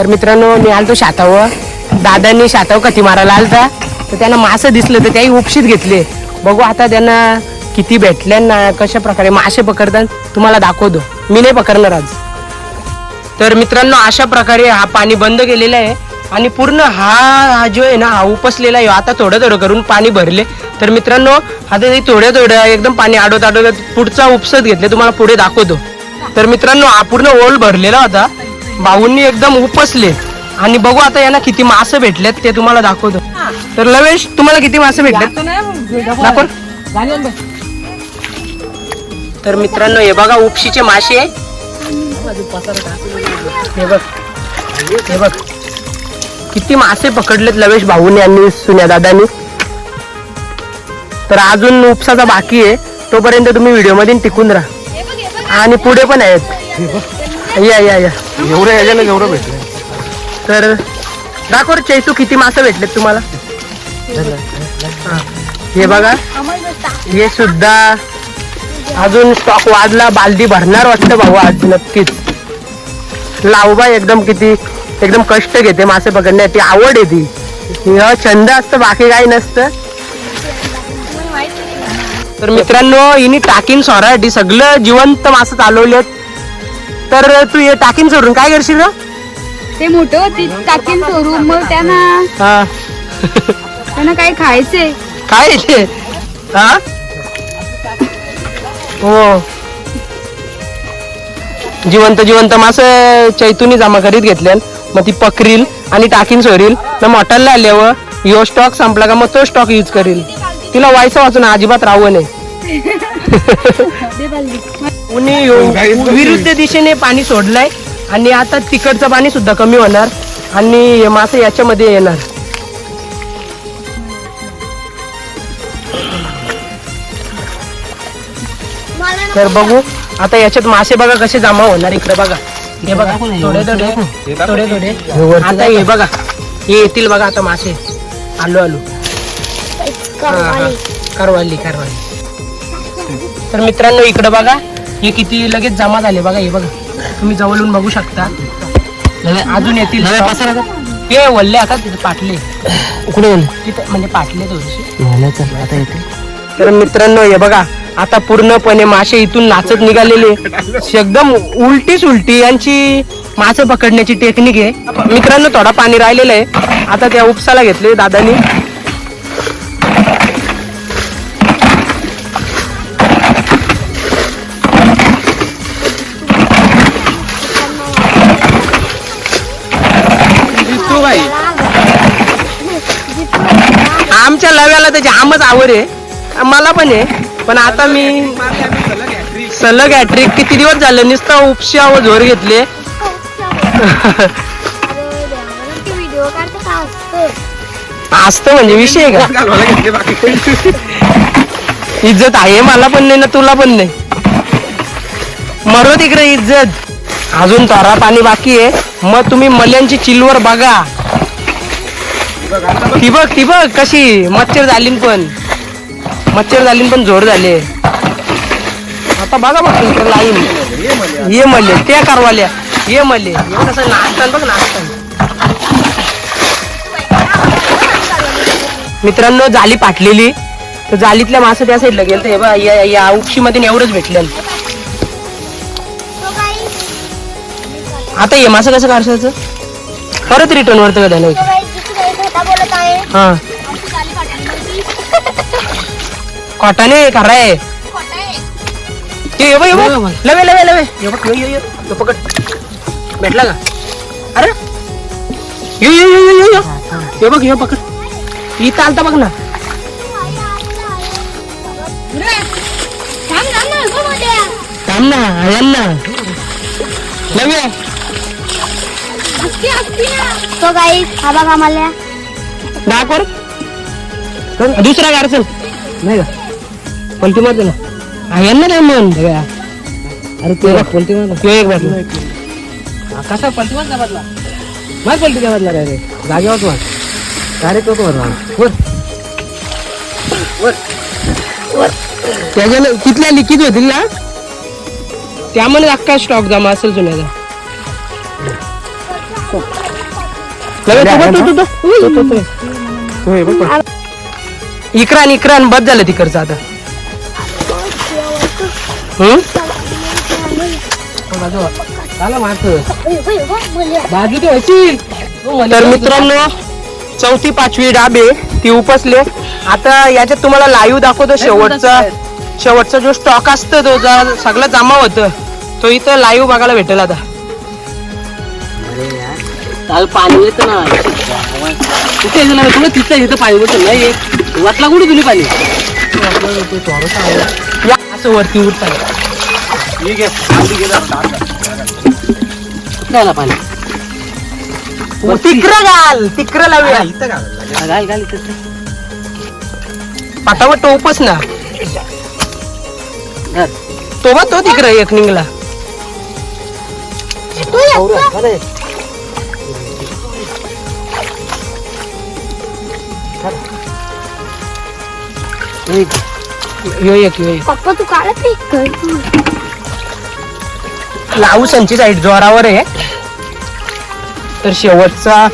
तर मित्रांनो मी आलतो शातावर. दादांनी शाताव कथी मारायला आलता. तर त्यांना मासे दिसलं तर त्याही उपशीत घेतले. बघू आता त्यांना किती भेटले ना कशा प्रकारे मासे पकडतात. तुम्हाला दाखवतो. मी नाही पकडणार आज. तर मित्रांनो अशा प्रकारे हा पाणी बंद केलेला आहे. आणि पूर्ण हा हा जो आहे ना हा उपसलेला आहे. आता थोडं थोडं करून पाणी भरले. तर मित्रांनो आता थोड्या थोड्या एकदम पाणी आडवत आडवत पुढचा उपसत घेतले. तुम्हाला पुढे दाखवतो. तर मित्रांनो हा पूर्ण ओल भरलेला होता. भाऊंनी एकदम उपसले. आणि बघू आता यांना किती मासे भेटलेत ते तुम्हाला दाखवतो. तर लवेश तुम्हाला किती मासे भेटलेत? दाखव. तर मित्रांनो हे बघा उपशीचे मासे आहे हे बघ. हे बघ. किती मासे पकडलेत लवेश भाऊने आणि सुन्या दादानी. तर अजून उपसाचा बाकी आहे. तोपर्यंत तुम्ही व्हिडिओमध्ये टिकून राहा. आणि पुढे पण आहेत. या या या. एवढं याच्यानं एवढं भेटलं. तर दाखव रे चैतू किती मासे भेटलेत तुम्हाला? हा. हे बघा. हे सुद्धा अजून स्टॉक वाढला बालदी भरणार वाटतं भाऊ आज नक्कीच. लावबा एकदम किती एकदम कष्ट घेते मासे पकडण्याची आवड आहे ती. हे छंद असतं बाकी काही नसतं. तर मित्रांनो हिने टाकीन सोरासाठी सगळं जिवंत मासे चालवलेत. तर तू हे टाकीन सोडून. काय करशील ना ते मोठं होती टाकीन सोडून. मग त्यांना हा. त्यांना काही खायचे काय? ते हा? हो. जिवंत जिवंत मास चैतुनी जमा करीत घेतल्या मग ती पकरील आणि टाकीन सोडील. मग मॉटलला आल्यावर यो स्टॉक संपला का मग तो स्टॉक यूज करील. तिला व्हायचं वाचून अजिबात राहू नये. उन्ही विरुद्ध दिशेने पाणी सोडलंय आणि आता तिकडचं पाणी सुद्धा कमी होणार आणि हे मासे याच्यामध्ये येणार. तर बघू आता याच्यात मासे बघा कसे जमा होणार इकडे बघा. हे बघा थोडे थोडे थोडे थोडे आता हे बघा हे येतील बघा आता मासे. आलो आलो. करवाली करवाली. तर मित्रांनो इकडे बघा. हे किती लगेच जमा झाले बघा हे बघा. तुम्ही जवळून बघू शकता. लगे- अजून येतील हे वल्ले आता तिथे पाटले. कुठे तिथे म्हणजे पाटले थोडेसे. आता तर मित्रांनो हे बघा आता पूर्णपणे मासे इथून नाचत निघालेले. एकदम उलटीच उलटी यांची मासे पकडण्याची टेक्निक आहे. मित्रांनो थोडा पाणी राहिलेलं आहे. आता त्या उपसाला घेतले दादानी. लव्याला त्याची आमच आवड आहे. मला पण आहे. पण आता मी सलग हॅट्रिक किती दिवस झाले? नुसतं उपशा व झोर घेतले. असतं म्हणजे विषय आहे का? इज्जत आहे. मला पण नाही ना तुला पण नाही. मरो तिकडे इज्जत. अजून तोरा पाणी बाकी आहे. मग तुम्ही मल्यांची चिलवर बघा. ती बघ ती बघ कशी मच्छर झाली पण. मच्छर झाली पण जोर झाले. आता बघा बघ लाईन. ये मले त्या कारवाल्या. ये मले. कसं नाचतान बघ नाचतान. मित्रांनो जाली पाटलेली तर जालीतल्या मासा त्या साईडला गेलं तर हे बघा या- या उपशीमध्ये एवढंच भेटलं आता हे मासं कसं काढायचं परत रिटर्न वरतं का तो आहे हा. कॉटाने खरा आहे. ते ये बघ, ये बघ. लवे लवे लवे. ये बघ, ये, ये, ये. यो पकड. भेटला का? अरे. यो यो यो यो यो. यो बघ हे पकड. इथं आलता बघ ना. थांब ना आयन ना. लवे. तो काही हा बघा मला दाखव रे. चल, दुसरा गार चल. नाही का? पलटी मारते ना. हा यांना नाही बघा. अरे ते पलटी मार तो एक बाजू कसा पलटी मार बदला? मार पलटी काय बदला रे जागेवर मार डायरेक्ट तो वर वर. वर. वर. त्याच्यानं तिथल्या लिखित होतील ना? त्यामध्ये अख्खा स्टॉक जमा असेल जुन्याचा. इकरान इकरान बद झालं तिकडचं आता. हम्म? तर मित्रांनो चौथी पाचवी डाबे ती उपसले. आता याच्यात तुम्हाला लाईव्ह दाखवतो शेवटचा शेवटचा जो स्टॉक असतो तो जा- सगळं जमा होतं. तो इथं लाईव्ह बघायला भेटेल आता. काल पाणी येतं ना ना तुला तिथं इथं पाणी नाही. वाटला कुठे तुली पाणी? या असं वरती उठतात कुठे आला पाणी. तिकडं घाल तिकडं लावूया. घाल. घाल. पाटावर टोपच ना. तो तो तिकडं एक निघला. एक. यो एक यो एक. पप्पा तू काढत नाही लावू संची साईड जोरावर आहे. तर शेवटचा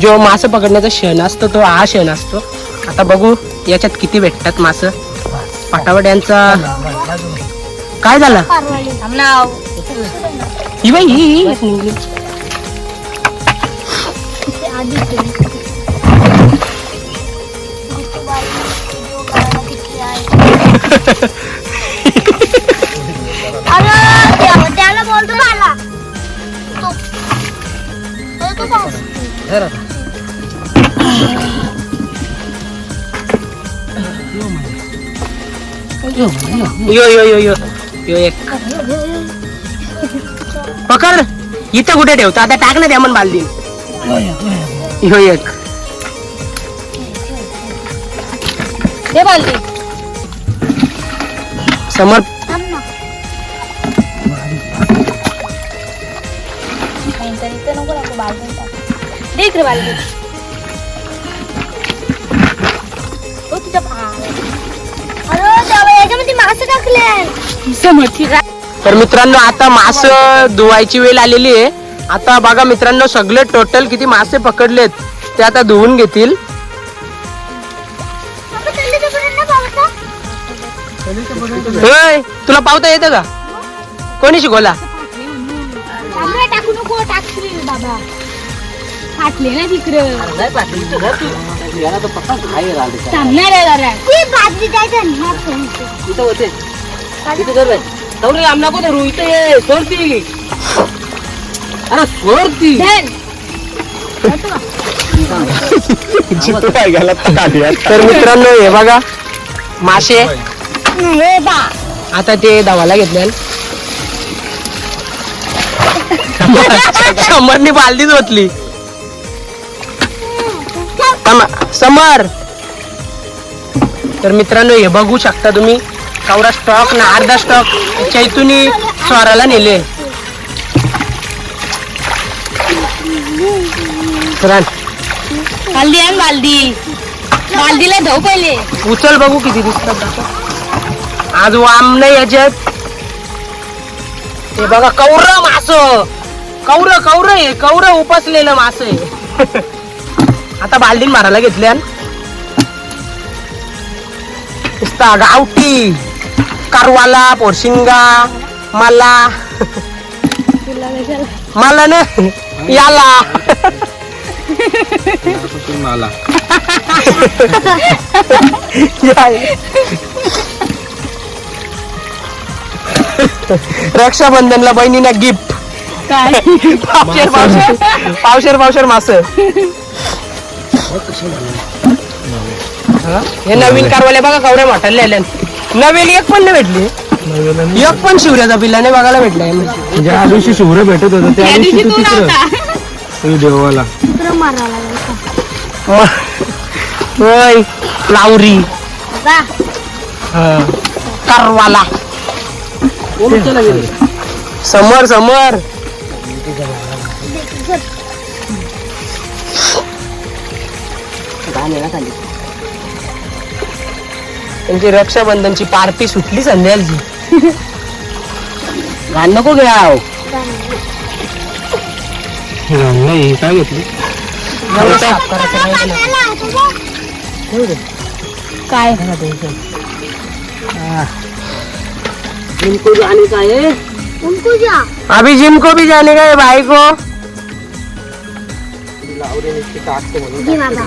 जो मासे पकडण्याचा क्षण असतो तो हा क्षण असतो. आता बघू याच्यात किती भेटतात मास. पाटावड यांचा काय झालं? ही बाई ही ही. पाहू. यो यो यो. यो यो एक. पकड. इथं कुठे ठेवतो? आता टाक ना त्यामन बालदी यो एक. दे बालदी समोर. इकडे बालदी तो तुझ्या. अरे देवा, याच्यामध्ये मासे टाकले समोर ठीक आहे तर मित्रांनो आता मास धुवायची वेळ आलेली आहे. आता बघा मित्रांनो सगळे टोटल किती मासे पकडलेत ते आता धुवून घेतील. चालले ना? होय तुला पावता येतं का? कोणी शिकवला टाकू नको टाकशील बाबा. फाटले ना तिकडं. नाही पाटली, तू. याला राहिली. थांबणार आहे जरा. इथं होते. इथं कर बाई. जाऊ आमना कोण रू इथं ये. सोडती. अरे सोडती. धर. जिथं काय घाला तो खाली आहे. तर मित्रांनो हे बघा. मासे. हे बा. आता ते दवाला घेतले समरनी बालदीच होतली सम- समर. तर मित्रांनो हे बघू शकता तुम्ही कवरा स्टॉक ना अर्धा स्टॉक चैतुनी स्वराला नेले. बालदी आण बालदी बालदीला धाव पहिले. उचल बघू किती दिसतात. आज वाम नाही याच्यात. हे बघा कौर मास. कौर कौर आहे. कौर उपसलेलं मास आहे. आता बालदीन मारायला घेतल्या नुसता गावठी कारवाला पोरशिंगा मला. मला ना? याला. मला. रक्षाबंधनला बहिणीना गिफ्ट काय? पावशेर पावशेर पावशेर पावशेर मास. हे नवीन कारवाले बघा कवड्या मोठाले आल्या. नवीन एक पण नाही भेटली. एक पण शिवऱ्याचा पिल्ला नाही बघायला भेटलाय ज्या दिवशी शुभ्र भेटत होतं त्या दिवशी तू तिकडं. तू देवाला. कुत्रं मारायला लागलं. होय लावरी. कारवाला. गेले समोर. समोर ना खाली. त्यांची रक्षाबंधनची पार्टी सुटली संध्याची घाण नको घ्या नाही काय घेतलं. काय. तुमको जाने का है. उनको जा अभी जिम को भी जाने का है भाई को? बाबा.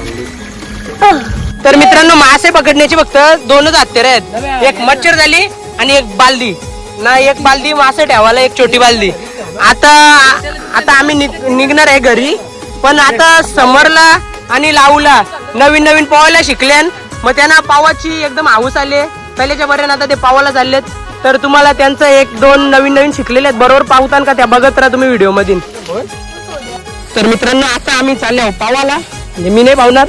तर मित्रांनो मासे पकडण्याची फक्त दोनच हत्यारे आहेत. एक मच्छर झाली आणि एक बालदी. ना एक बालदी मासे ठेवायला एक छोटी बालदी. आता आता आम्ही निघ- निघणार आहे घरी. पण आता समरला आणि लावला नवीन नवीन पोहायला शिकल्यान मग त्यांना पावाची एकदम हाऊस आली. पहिल्याच्या बऱ्यानं आता ते पावाला चाललेत. तर तुम्हाला त्यांचं एक दोन नवीन नवीन शिकलेले आहेत. बरोबर पावतान का त्या बघत राहा तुम्ही व्हिडिओ मधील तर मित्रांनो आता आम्ही चाललो आहोत पावाला. म्हणजे मी नाही पावणार.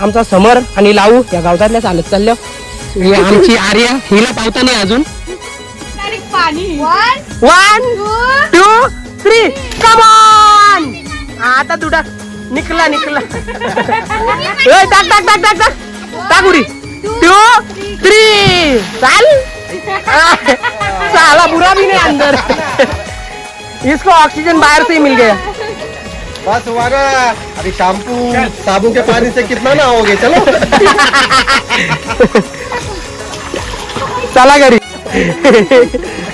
आमचा समर आणि लावू या गावतातल्या चालत चाललो ही आमची आर्या हिला पावता नाही अजून. पाणी. वन टू थ्री कमॉन आता तू टाक निकला निकला. ए, टाक टाक टाक टाक टाक. टाक उडी. टू थ्री चाल. साला बुरा भी नहीं अंदर. इसको ऑक्सीजन बाहर से ही मिल गया बस वारा अरे शैम्पू साबुन के पानी से कितना ना होगे चलो। चला घरी।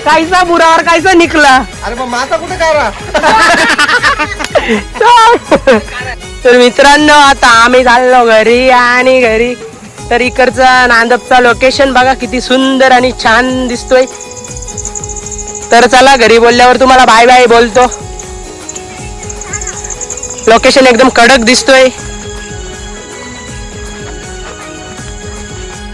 कैसा बुरा और कैसा निकला? अरे मग मासा कुठे काढा तर मित्रांनो आता आम्ही चाललो घरी आणि घरी. तर इकडचा नांदपचा लोकेशन बघा किती सुंदर आणि छान दिसतोय. तर चला घरी बोलल्यावर तुम्हाला बाय बाय बोलतो. लोकेशन एकदम कडक दिसतोय.